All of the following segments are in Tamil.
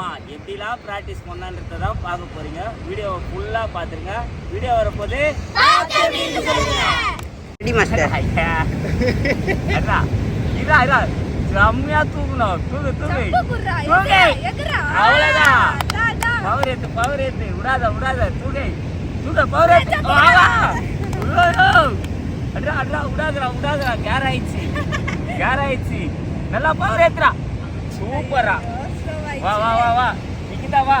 எப்படிலாம் ப்ராக்டிஸ் பண்ணான்றத தான் பார்க்க போறீங்க. வீடியோவை ஃபுல்லாக பார்த்துருங்க. வீடியோ வரப்போது ரெடி மாஸ்டர் ஐயா. இதா இதா செம்மையா தூக்கணும் தூக்கு தூக்கு தூக்கு அவ்வளோதான் பவர் ஏத்து பவர் ஏத்து. விடாத விடாத. தூக்கு தூக்க பவர் ஏத்து. வா, வா. ஐயோ. அட்ரா அட்ரா விடாதடா விடாதடா கேர் ஆயிடுச்சு. கேர் ஆயிடுச்சு. நல்லா பவர் ஏத்துறா சூப்பரா வா வா வா வா. நிக்கிதா வா.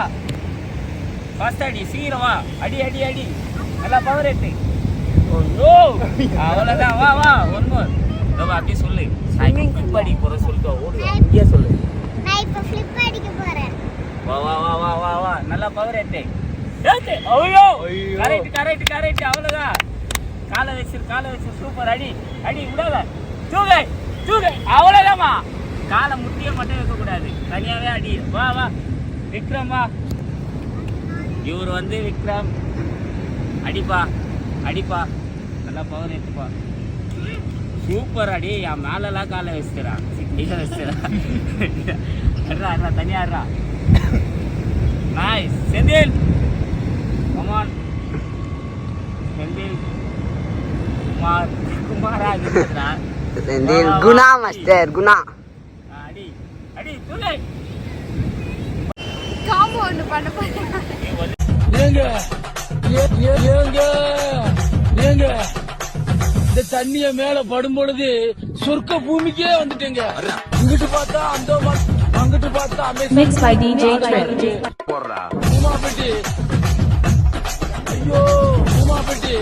ஃபர்ஸ்ட் அடி சீக்கிரம் வா. அடி அடி அடி. நல்லா பவர் ஏத்து ஐயோ அவ்வளோதான் வா வா. ஒன் மோர் அப்படியே சொல்லு. ஃபிளிப் அடிக்க போற சொல்லிட்டு ஓடு இங்கே சொல்லு. நான் இப்ப flip அடிக்க போறேன். வா வா வா வா வா வா. நல்லா பவர் ஏத்து. ஐயோ. கரெக்ட் கரெக்ட் கரெக்ட் அவ்வளவுதான். காலை வச்சு காலை வச்சு சூப்பர் அடி அடி விடாத. தூக்கு தூக்கு. அவ்வளவுதாம்மா காலை முட்டிய மட்டும் வைக்கக்கூடாது. தனியாகவே தனியாவே அடி. வா வா. விக்ரம் வா. இவர் வந்து விக்ரம். அடிப்பா அடிப்பா. நல்லா பவர் எடுத்துப்பா. சூப்பர் அடி. என் மேலெல்லாம் காலை வச்சுக்கிறான் கையில வச்சுக்கிறான் அட்ரா அட்ரா தனியா அட்ரா Senthil. Come on Senthil. Kumar. குமாரா செந்தில் குணா மாஸ்டர் குணா. அடி அடி துளை காம்போ ஒன்று பண்ண போறேன். ஏங்க இந்த தண்ணிய மேல படும் பொழுது சொர்க்க பூமிக்கே வந்துட்டேங்க. இங்கிட்டு பார்த்தா அந்த அங்கிட்டு பார்த்தா Mixed by DJ Trent. உமாபெட்டி ஐயோ உமாபெட்டி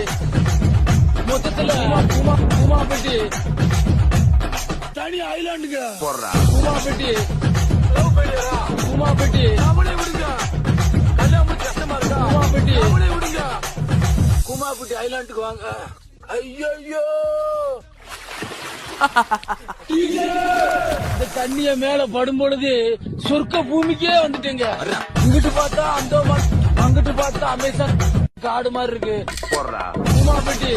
மொத்தத்துல உமா உமாபெட்டி தனி ஐலாண்டுங்க உமாபெட்டி உமாபெட்டி அவளே விடுங்க. கல்யாணம் கஷ்டமா இருக்கா? உமாபெட்டி அவளே விடுங்க. குமாபெட்டி ஐலாண்டுக்கு வாங்க. ஐயோ இந்த தண்ணிய மேல படும் பொழுது சொர்க்க பூமிக்கே வந்துட்டேங்க. இங்கிட்டு பார்த்தா அந்த அங்கிட்டு பார்த்தா அமேசான் காடு மாதிரி இருக்கு. உமாபெட்டி